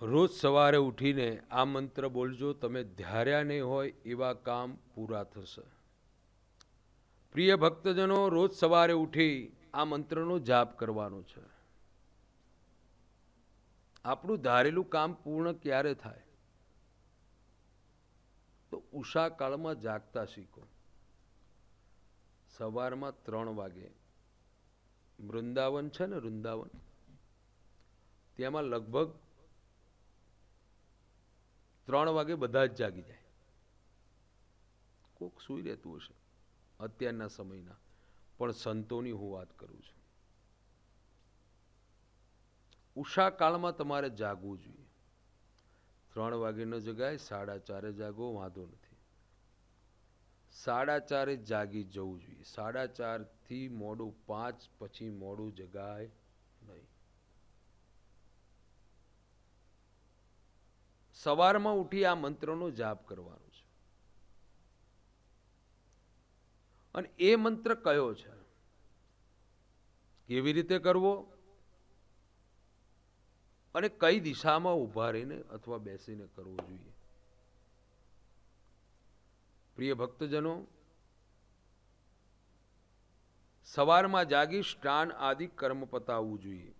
રોજ સવારે ઉઠીને આ મંત્ર બોલજો, તમે ધાર્યા નહીં હોય એવા કામ પૂરા થશે. પ્રિય ભક્તજનો, રોજ સવારે ઉઠી આ મંત્રનો જાપ કરવાનો છે. આપણું ધારેલું કામ પૂર્ણ ક્યારે થાય? તો ઉષા કાળમાં જાગતા શીખો. સવારમાં ત્રણ વાગે. વૃંદાવન છે ને વૃંદાવન? તેમાં લગભગ ત્રણ વાગે બધા જ જાગી જાય. કોક સૂઈ રહેતું હશે અત્યારના સમયના, પણ સંતોની હું વાત કરું છું. ઉષા તમારે જાગવું જોઈએ. ત્રણ વાગે ન જગાય, સાડા ચારે જાગો, વાંધો નથી. સાડા ચારે જાગી જવું જોઈએ. સાડા ચારથી મોડું પાંચ, પછી મોડું જગાય નહીં. સવારમાં ઉઠી આ મંત્રનો જાપ કરવાનો છે. અને એ મંત્ર કયો છે? કેવી રીતે કરવો? અને કઈ દિશામાં ઊભા રહીને અથવા બેસીને કરવો જોઈએ? પ્રિય ભક્તજનો, સવારમાં જાગી સ્નાન આદિ કર્મ પતાવવું જોઈએ.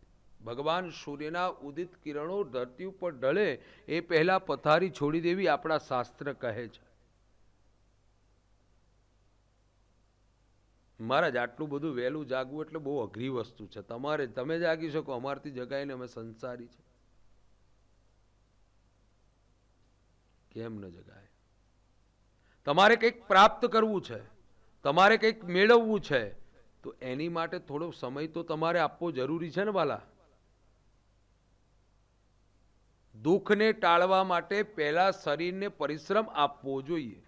ભગવાન સૂર્યના ઉદિત કિરણો ધરતી ઉપર ઢળે, એ પહેલા પથારી છોડી દેવી આપણા શાસ્ત્ર કહે છે. મહારાજ, આટલું બધું વહેલું જાગવું એટલે બહુ અઘરી વસ્તુ છે. તમારે, તમે જાગી શકો, અમારથી જગાઈને અમે સંસારી છે. કેમ ન જગાય? તમારે કંઈક પ્રાપ્ત કરવું છે, તમારે કંઈક મેળવવું છે, તો એની માટે થોડો સમય તો તમારે આપવો જરૂરી છે ને વાલા દુઃખને ટાળવા માટે પહેલા શરીરને પરિશ્રમ આપવો જોઈએ.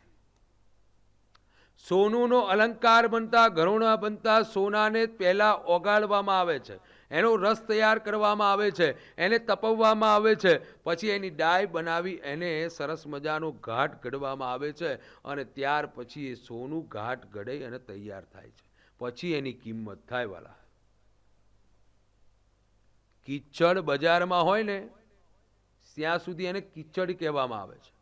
સોનુનો અલંકાર બનતા ઘરોણા બનતા સોનાને પહેલા ઓગાળવામાં આવે છે. એનો રસ તૈયાર કરવામાં આવે છે, એને તપવવામાં આવે છે. પછી એની ડાય બનાવી એને સરસ મજાનો ઘાટ ઘડવામાં આવે છે અને ત્યાર પછી એ સોનું ઘાટ ઘડાઈ અને તૈયાર થાય છે. પછી એની કિંમત થાય, વાલા. કિચડ બજારમાં હોય ને ત્યાં સુધી એને કિચડ કહેવામાં આવે છે.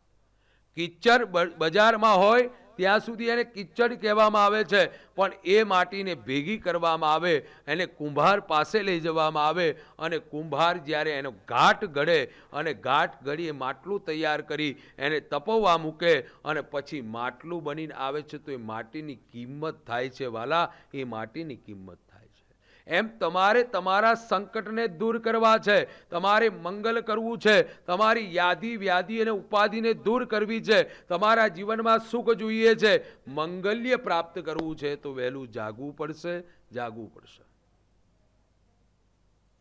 કિચડ બજારમાં હોય, ત્યાં સુધી એને કિચડ કહેવામાં આવે છે. પણ એ માટીને ભેગી કરવામાં આવે, એને કુંભાર પાસે લઈ જવામાં આવે અને કુંભાર જ્યારે એનો ઘાટ ઘડે અને ઘાટ ઘડી એ માટલું તૈયાર કરી, એને તપવવા મૂકે અને પછી માટલું બનીને આવે છે તો એ માટીની કિંમત થાય છે વાલા, એ માટીની કિંમત. એમ તમારે તમારા સંકટને દૂર કરવા છે. તમારે મંગલ કરવું છે. તમારી યાદી, વ્યાધિ અને ઉપાધિને દૂર કરવી છે. તમારા જીવનમાં સુખ જોઈએ છે. મંગલ્ય પ્રાપ્ત કરવું છે તો વહેલું જાગવું પડશે જાગવું પડશે.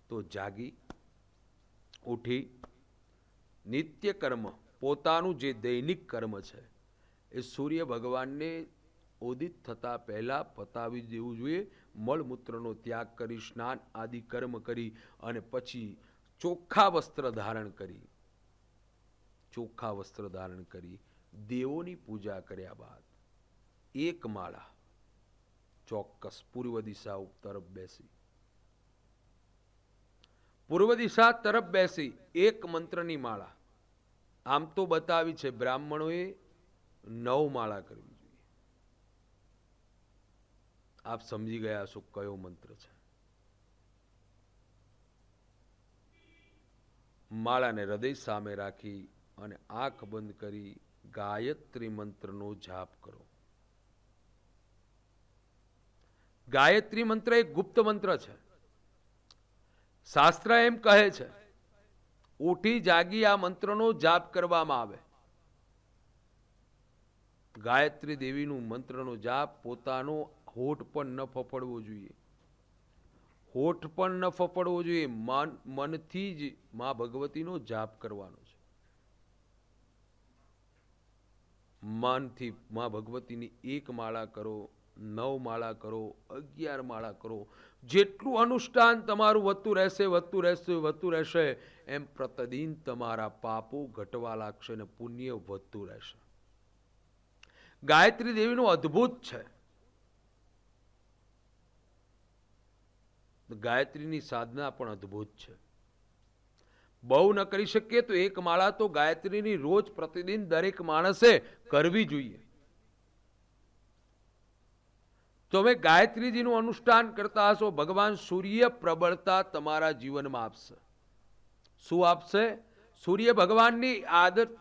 તો જાગી, ઉઠી, નિત્ય કર્મ, પોતાનું જે દૈનિક કર્મ છે, એ સૂર્ય ભગવાનને ઉદિત થતા પહેલા પતાવી દેવું જોઈએ. મળમૂત્રનો ત્યાગ કરી, સ્નાન આદિ કર્મ કરી અને પછી ચોખ્ખા વસ્ત્ર ધારણ કરી. ચોખ્ખા વસ્ત્ર ધારણ કરી, દેવોની પૂજા કર્યા બાદ એક માળા ચોક્કસ પૂર્વ દિશા તરફ બેસી. પૂર્વ દિશા તરફ બેસી, એક મંત્રની માળા. આમ તો બતાવી છે, બ્રાહ્મણોએ નવ માળા કરવી. આપ સમજી ગયા છો કયો મંત્ર છે? માળાને હૃદય સામે રાખી અને આંખ બંધ કરી ગાયત્રી મંત્રનો જાપ કરો. ગાયત્રી મંત્ર એક ગુપ્ત મંત્ર છે. શાસ્ત્ર એમ કહે છે, ઉઠી જાગી આ મંત્રનો જાપ કરવામાં આવે. ગાયત્રી દેવીનું મંત્રનો જાપ પોતાનો હોઠ પણ ન ફફડવો જોઈએ. હોઠ પણ ન ફફડવો જોઈએ. મન, મનથી જ મા ભગવતીનો જાપ કરવાનો છે. મનથી મા ભગવતીની એક માળા કરો, નવ માળા કરો, અગિયાર માળા કરો. જેટલું અનુષ્ઠાન તમારું વધતું રહેશે વધતું રહેશે વધતું રહેશે, એમ પ્રતિદિન તમારા પાપો ઘટવા લાગશે અને પુણ્ય વધતું રહેશે. ગાયત્રી દેવીનું અદ્ભુત છે. ગાયત્રીની સાધના પણ અદ્ભુત છે. બહુ ન કરી શકીએ તો એક માળા તો ગાયત્રીની રોજ પ્રતિદિન દરેક માણસે કરવી જોઈએ. તમે ગાયત્રીજીનું અનુષ્ઠાન કરતા હશો, ભગવાન સૂર્ય પ્રબળતા તમારા જીવનમાં આપશે. શું આપશે? સૂર્ય ભગવાનની આદત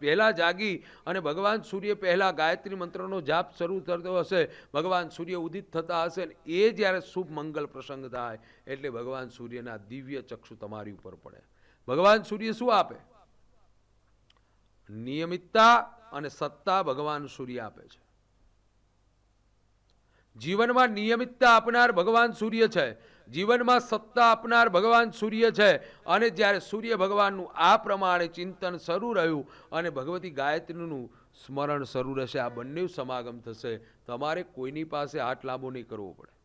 પહેલાં જાગી અને ભગવાન સૂર્ય પહેલાં ગાયત્રી મંત્રનો જાપ શરૂ થતો હશે, ભગવાન સૂર્ય ઉદિત થતા હશે ને એ જ્યારે શુભ મંગલ પ્રસંગ થાય એટલે ભગવાન સૂર્યના દિવ્ય ચક્ષુ તમારી ઉપર પડે. ભગવાન સૂર્ય શું આપે? નિયમિતતા અને સત્તા ભગવાન સૂર્ય આપે છે. જીવનમાં નિયમિતતા આપનાર ભગવાન સૂર્ય છે. જીવનમાં સત્તા આપનાર ભગવાન સૂર્ય છે. અને જ્યારે સૂર્ય ભગવાનનું આ પ્રમાણે ચિંતન શરૂ રહ્યું અને ભગવતી ગાયત્રીનું સ્મરણ શરૂ રહેશે, આ બંને સમાગમ થશે. તમારે કોઈની પાસે હાથ લાંબો નહીં કરવો પડે.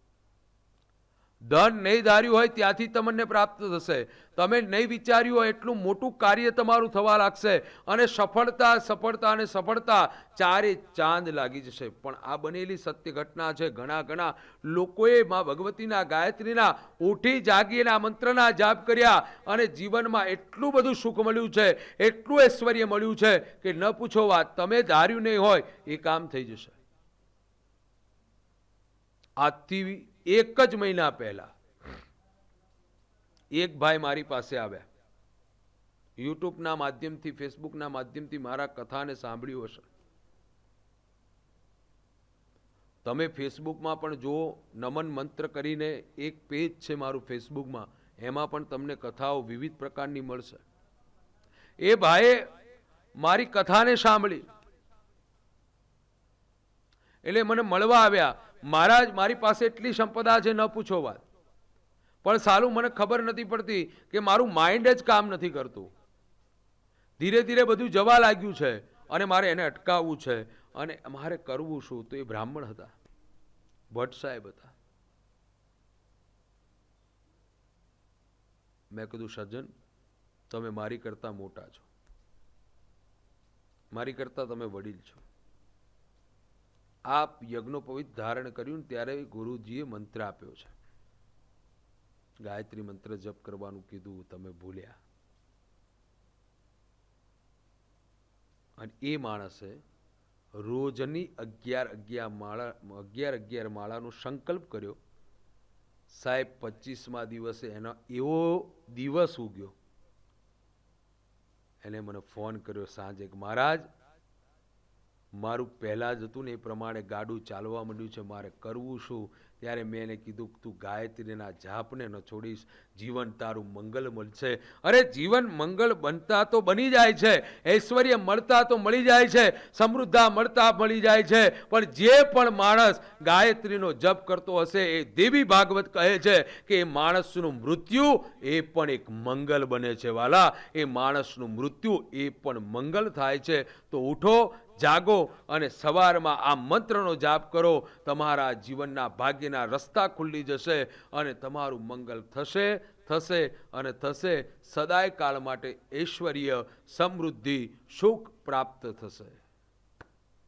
ધન નહીં ધાર્યું હોય ત્યાંથી તમને પ્રાપ્ત થશે. તમે નહીં વિચાર્યું હોય એટલું મોટું કાર્ય તમારું થવા લાગશે. અને સફળતા સફળતા અને સફળતા ચારે ચાંદ લાગી જશે. પણ આ બનેલી સત્ય ઘટના છે. ઘણા ઘણા લોકોએ મા ભગવતીના ગાયત્રીના ઉઠી જાગીને મંત્રના જાપ કર્યા અને જીવનમાં એટલું બધું સુખ મળ્યું છે, એટલું ઐશ્વર્ય મળ્યું છે કે ન પૂછો વાત, તમે ધાર્યું નહીં હોય એ કામ થઈ જશે. આજથી એક જ મહિના પહેલા એક ભાઈ મારી પાસે આવ્યા. યુટ્યુબના માધ્યમથી ફેસબુકના માધ્યમથી મારા કથાને સાંભળ્યું હશે. તમે ફેસબુકમાં પણ જુઓ, નમન મંત્ર કરીને એક પેજ છે મારું ફેસબુકમાં એમાં પણ તમને કથાઓ વિવિધ પ્રકારની મળશે. એ ભાઈએ મારી કથાને સાંભળી. એટલે મને મળવા આવ્યા. મહારાજ, મારી પાસે એટલી સંપદા છે, ન પૂછો વાત. પણ સારું મને ખબર નથી પડતી કે મારું માઇન્ડ જ કામ નથી કરતું. ધીરે ધીરે બધું જવા લાગ્યું છે અને મારે એને અટકાવવું છે અને મારે કરવું શું? તો એ બ્રાહ્મણ હતા. ભટ્ટ સાહેબ હતા. મેં કીધું, સજ્જન, તમે મારી કરતા મોટા છો. મારી કરતા તમે વડીલ છો. આપ યજ્ઞોપવિત ધારણ કર્યું ત્યારે ગુરુજીએ મંત્ર આપ્યો છે. ગાયત્રી મંત્ર જપ કરવાનું કીધું, તમે ભૂલ્યા. અને એ માણસે રોજની અગિયાર અગિયાર માળા, અગિયાર અગિયાર માળાનો સંકલ્પ કર્યો. સાહેબ, પચીસમા દિવસે એનો એવો દિવસ ઉગ્યો. એને મને ફોન કર્યો સાંજે મહારાજ મારું પહેલાં જ હતું ને એ પ્રમાણે ગાડું ચાલવા માંડ્યું છે, મારે કરવું શું? ત્યારે મેં એને કીધું તું ગાયત્રીના જાપને ન છોડીશ, જીવન તારું મંગલ મળશે અરે, જીવન મંગળ બનતા તો બની જાય છે, ઐશ્વર્ય મળતા તો મળી જાય છે, સમૃદ્ધા મળતા મળી જાય છે, પણ જે પણ માણસ ગાયત્રીનો જપ કરતો હશે, એ દેવી ભાગવત કહે છે કે એ માણસનું મૃત્યુ એ પણ એક મંગલ બને છે, વાલા. એ માણસનું મૃત્યુ એ પણ મંગલ થાય છે. તો ઉઠો જાગો અને સવારમાં આ મંત્રનો જાપ કરો, તમારા જીવનના ભાગ્યના રસ્તા ખુલ્લી જશે અને તમારું મંગલ થશે થશે અને થશે. સદાય કાળ માટે ઐશ્વર્ય સમૃદ્ધિ સુખ પ્રાપ્ત થશે.